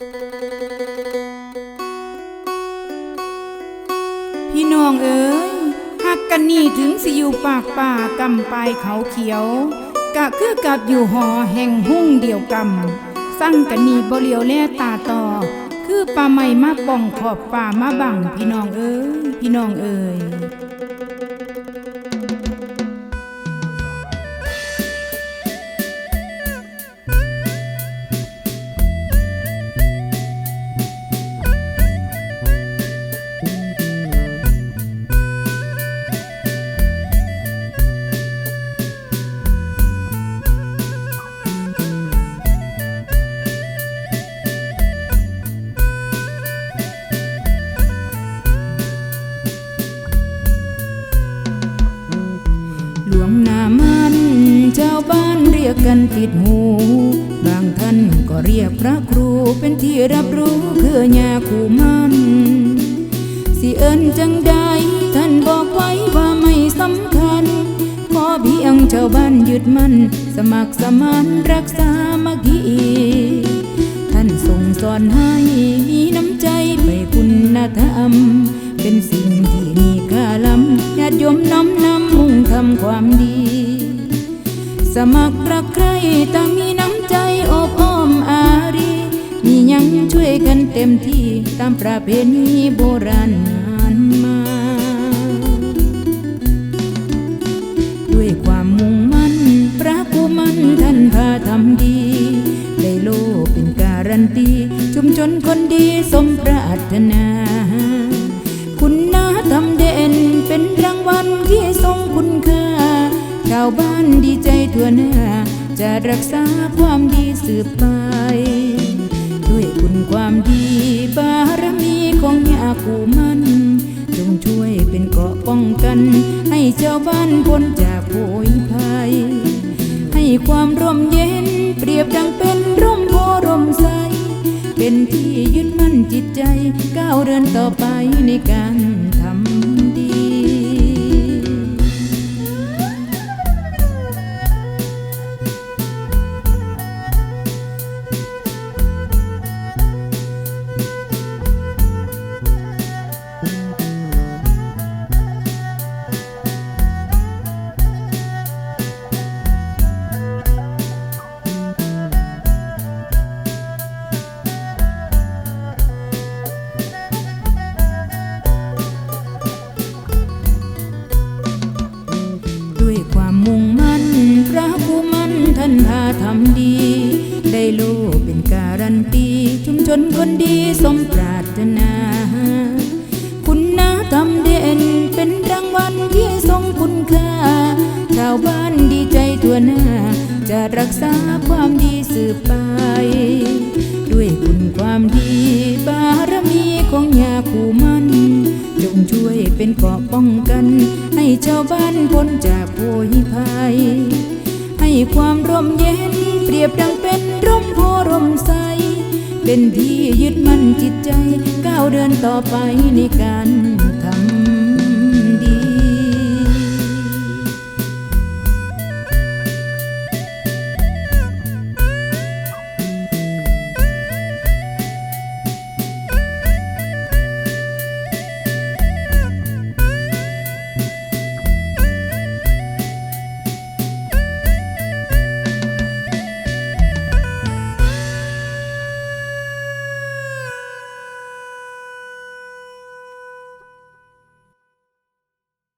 พี่น้องเอ๋ยหักกันนี่ถึงสิอยู่ปากป่ากำปลายเขาเขียว กะคือกับอยู่หอแห่งหุ่งเดียวกำสั่งกันนี่บ่เลียวแลตาต่อ คือป่าไม้มาป่องขอบป่ามาบังพี่น้องเอ๋ยพี่น้องเอ๋ย เจ้าบ้านเรียกกันติดหู บางท่านก็เรียกพระครูเป็นที่รับรู้คือญาคูมันสิเอิญจังใดท่านบอกไว้ว่าไม่สำคัญ ขอเพียงชาวบ้านยึดมั่น สมัครสมานรักษามัคคีท่านทรงสอนให้มีน้ำใจไปคุณธรรม เป็นสิ่งที่มีค่าล้ำญาติโยมน้อมนำมุ่งทำความดี สมัครรักใครต่างมีน้ำใจอบอ้อมอารี มียังช่วยกันเต็มที่ตามประเพณีโบราณนานมา ด้วยความมุ่งมั่น พระผู้มั่นท่านพาทำดีได้โลกเป็นการันตี ชุมชนคนดีสมปรารถนา ใจทั่วหน้า จะรักษาความดีสืบไป ด้วยคุณความดีบารมีของยาคูมัน จงช่วยเป็นเกราะป้องกัน ให้เจ้าบ้านพ้นจากโผยภัย ให้ความร่มเย็นเปรียบดังเป็นร่มโพร่มใส เป็นที่ยึดมั่นจิตใจก้าวเดินต่อไปในการ ทำดี ได้โลเป็นการันตี ชุมชนคนดีสมปรารถนา คุณนาทำเด่นเป็นรางวัลที่ทรงคุณค่า ชาวบ้านดีใจทั่วหน้า จะรักษาความดีสืบไป ด้วยคุณความดีบารมีของยาคูมันจงช่วยเป็นเกราะป้องกัน ให้ชาวบ้านพ้นจากโพยภัยให้ ความร่มเย็น เปรียบดังเป็นร่มโพร่มใส เป็นที่ยึดมั่นจิตใจ ก้าวเดินต่อไปในการ